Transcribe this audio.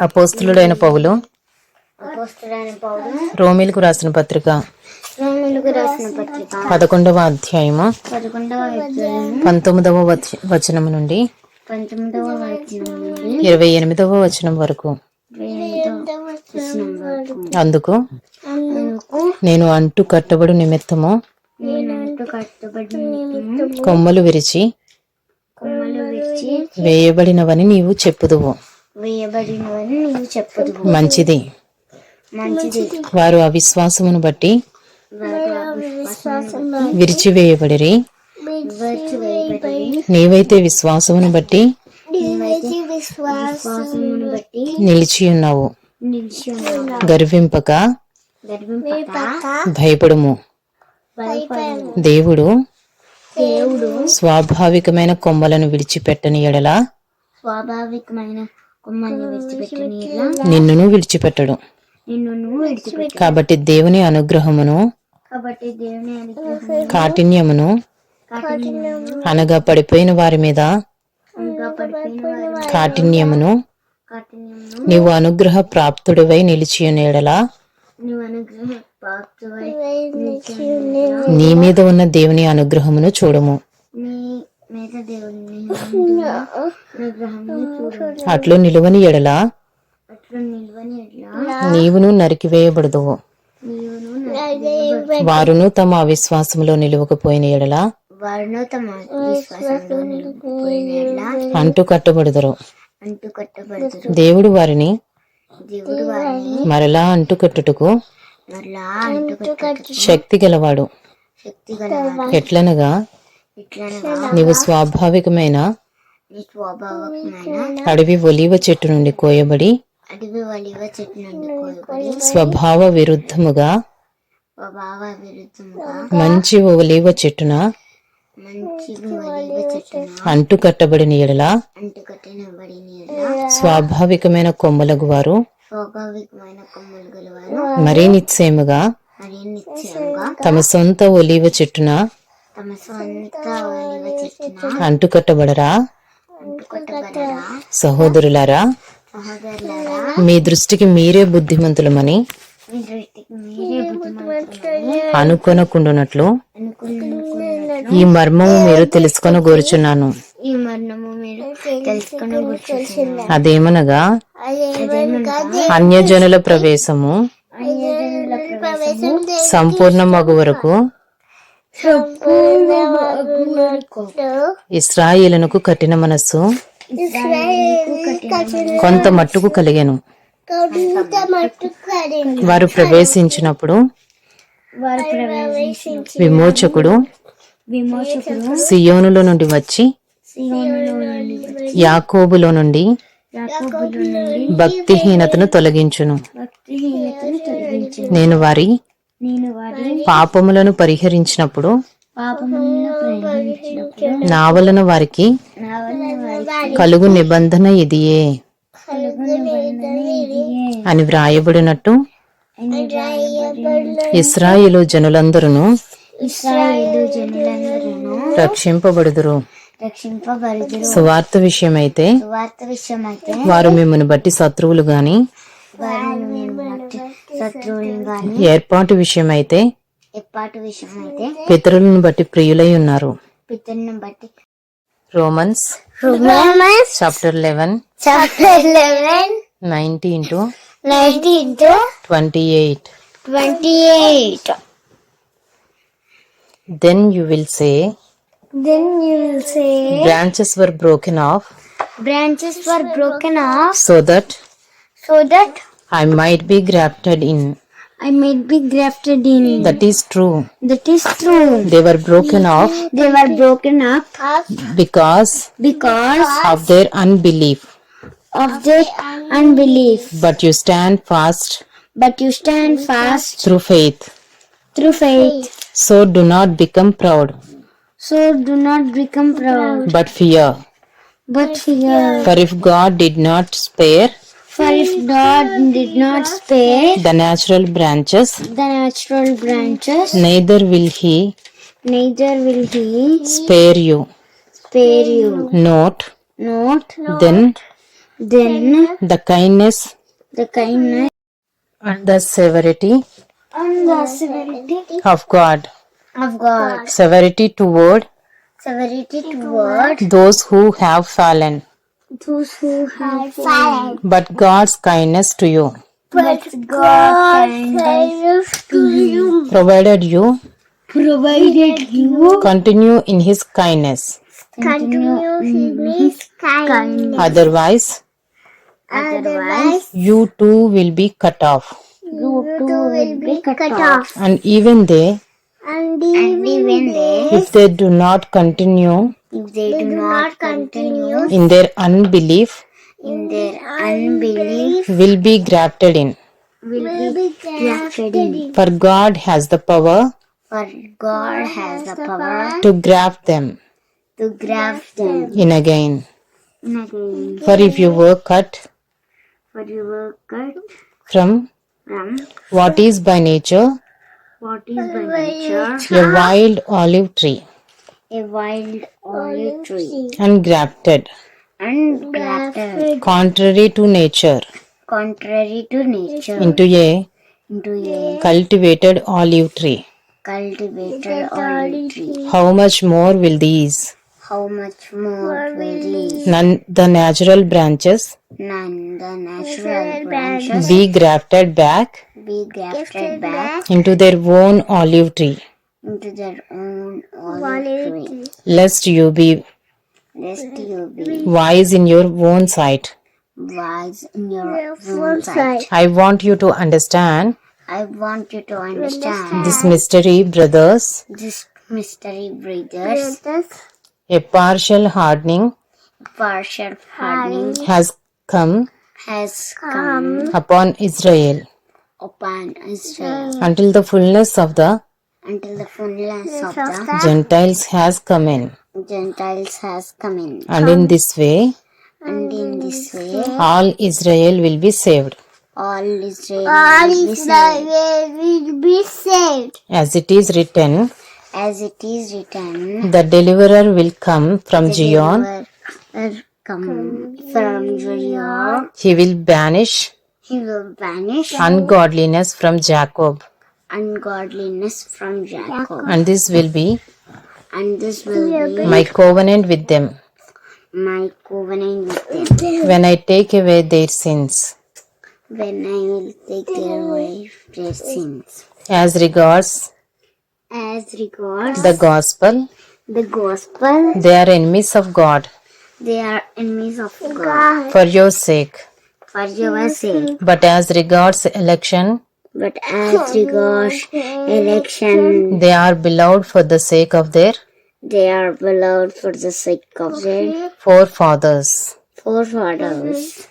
అపోస్తులుడైన పౌలు. రోమిలకు రాసిన పత్రిక. పదకొండవ అధ్యాయము. పంతొమ్మిదవ వచనం నుండి ఇరవై ఎనిమిదవ వచనం వరకు. అందుకు నేను అంటు కట్టబడు నిమిత్తము కొమ్మలు విరిచి వేయబడినవని నీవు చెప్పుదువు. వేయబడినవని నీవు చెప్పదు. మంచిది. మంచిది. వారు అవిశ్వాసమును బట్టి వారు అవిశ్వాసం విరిచివేయబడిరి. విరిచి వేయబడి నీవైతే విశ్వాసమును బట్టి నిలిచి ఉన్నావు. గర్వింపక భయపడుము. భయపడు దేవుడు దేవుడు స్వాభావికమైన కొమ్మలను విడిచిపెట్టని ఎడల స్వాభావికమైన విడిచిపెట్టిన నిన్నును విడిచిపెట్టడు. నిన్ను నువ్వు విడిచిపెట్టు కాబట్టి దేవుని అనుగ్రహమును కాబట్టి దేవుని అనుగ్రహం కాఠిన్యమును కాఠిన్యము అనగా పడిపోయిన వారి మీద ఇంకా పడిపోయిన వారి కాఠిన్యమును నీవు అనుగ్రహ ప్రాప్తుడివై ప్రాప్తువై నీ మీద ఉన్న దేవుని అనుగ్రహమును చూడము. అట్లు నిలువని ఎడల? నీవును నరికివేయబడదువు నీవును వారును తమ అవిశ్వాసములో నిలువకపోయిన ఎడల? అంటు కట్టబడుదురు. దేవుడు వారిని దేవుడు వారిని మరలా అంటు కట్టుటకు మరలా అంటూ కట్ట శక్తి గలవాడు. ఎట్లనగా నీవు స్వాభావికమైన? అడవి ఒలీవ చెట్టు నుండి కోయబడి స్వభావ విరుద్ధముగా మంచి ఒలీవ చెట్టున అంటు కట్టబడిన ఎడల స్వాభావికమైన కొమ్మలగు వారు మరీ నిశ్చయముగా తమ సొంత ఒలీవ చెట్టున తమ సొంత అంటుకట్టబడరా? సహోదరులారా మీ దృష్టికి మీరే బుద్ధిమంతులమని అనుకొనకుండునట్లు ఈ మర్మము మీరు తెలుసుకొని కోరుచున్నాను అదేమనగా అన్యజనుల ప్రవేశము సంపూర్ణ మగు వరకు ఇస్రాయేలునకు కఠిన మనస్సు. కొంత మట్టుకు కలిగెను. వారు ప్రవేశించినప్పుడు వారు ప్రవేశించి విమోచకుడు సియోనులో నుండి వచ్చి సియోనులో నుండి యాకోబులో నుండి యాకోబులో నుండి భక్తిహీనతను తొలగించును. భక్తిహీనతను తొలగించు నేను వారి నేను వారి పాపములను పరిహరించినప్పుడు నా వలన వారికి కలుగు నిబంధన ఇదియే. కలుగు నిబంధన ఇదియే. అని వ్రాయబడినట్టు ఇస్రాయేలు జనులందరూ రక్షింపబడుదురు. రక్షింపబడుదురు. సువార్త విషయమైతే వార్త విషయం అయితే వారు మిమ్మల్ని బట్టి శత్రువులు గాని బట్టి శత్రువులను గాని ఏర్పాటు విషయమైతే విషయం అయితే పితరులను బట్టి ప్రియులై ఉన్నారు. పితరుని బట్టి Romans Romans chapter eleven chapter 11 nineteen to 19 to twenty eight 28 then you will say then you will say branches were broken off branches were broken off so that so that I might be grafted in. I might be grafted in. That is true. That is true. They were broken off They were broken up because because of their unbelief. of their unbelief. But you stand fast But you stand fast through faith. through faith. So do not become proud, So do not become proud, but fear. but fear. For if God did not spare for if God did not spare the natural branches, the natural branches, neither will He, neither will He spare you, spare you. Note, note, then, then the kindness, the kindness, and the severity, and the severity of God, of God, severity toward, severity toward those who have fallen those who have fallen. but God's kindness to you, But God kindness to you, provided you provided you continue in His kindness. continue in His kindness. Otherwise, Otherwise, you too will be cut off. you too will be cut off. And even they, And even they, if they do not continue if they do not continue in their unbelief, in their unbelief, will be grafted in. will be grafted in. For God has the power For God has the power to graft them to graft them in again. in again. For if you were cut For you were cut from from what is by nature what is by nature a wild olive tree a wild olive tree. and grafted. And grafted. Contrary to nature. Contrary to nature. Into a into a cultivated olive tree. cultivated olive tree. How much more will these, How much more will these? none the natural branches, none the natural branches. be grafted back be grafted back. into their own olive tree, into their own olive tree, lest you be lest you be wise in your own sight. wise in your own sight. I want you to understand I want you to understand this mystery, brothers. this mystery, brothers. A partial hardening Partial hardening has come has come upon Israel. upon Israel. Until the fullness of the until the fullness of the Gentiles has come in. Gentiles has come in. And in this way, And in this way, all Israel will be saved. all Israel will be saved. will be saved. As it is written, As it is written, the deliverer will come from Zion, deliverer come from Zion. he will banish He will banish ungodliness from Jacob, ungodliness from Jacob. and this will be And this will be my covenant with them my covenant with them. when I take away their sins. When I will take away their sins. As regards As regards the gospel, the gospel, they are enemies of God they are enemies of God for your sake. for your sake. But as regards election, But as regards election, they are beloved for the sake of their they are beloved for the sake of their forefathers. forefathers.